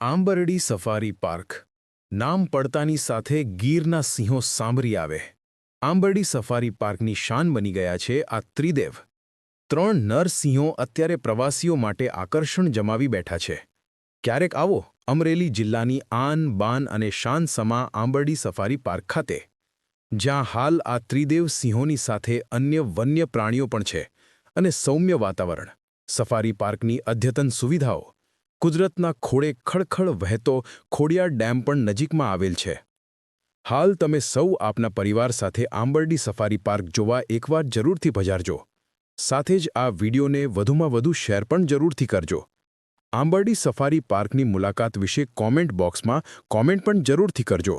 Ambardi safari park. નામ પડતાની સાથે ગીરના સિંહો સાંભળી આવે. આંબરડી સફારી પાર્કની શાન બની ગયા છે આ ત્રિદેવ. ત્રણ નર સિંહો અત્યારે પ્રવાસીઓ માટે આકર્ષણ જમાવી બેઠા છે. ક્યારેક આવો, અમરેલી જિલ્લાની આન, બાન અને શાન સમા આંબરડી સફારી પાર્ક ખાતે. જ્યાં હાલ આ ત્રિદેવ સિંહોની સાથે અન્ય વન્ય પ્રાણીઓ પણ છે અને સૌમ્ય વાતાવરણ. સફારી પાર્કની અદ્યતન સુવિધાઓ. કુદરતના ખોળે ખળખળ વહેતો ખોડિયાર ડેમ પણ નજીકમાં આવેલ છે. હાલ તમે સૌ આપના પરિવાર સાથે આંબરડી સફારી પાર્ક જોવા એકવાર જરૂરથી ભજારજો. સાથે જ આ વિડીયોને વધુમાં વધુ શેર પણ જરૂરથી કરજો. આંબરડી સફારી પાર્કની મુલાકાત વિશે કોમેન્ટ બોક્સમાં કોમેન્ટ પણ જરૂરથી કરજો.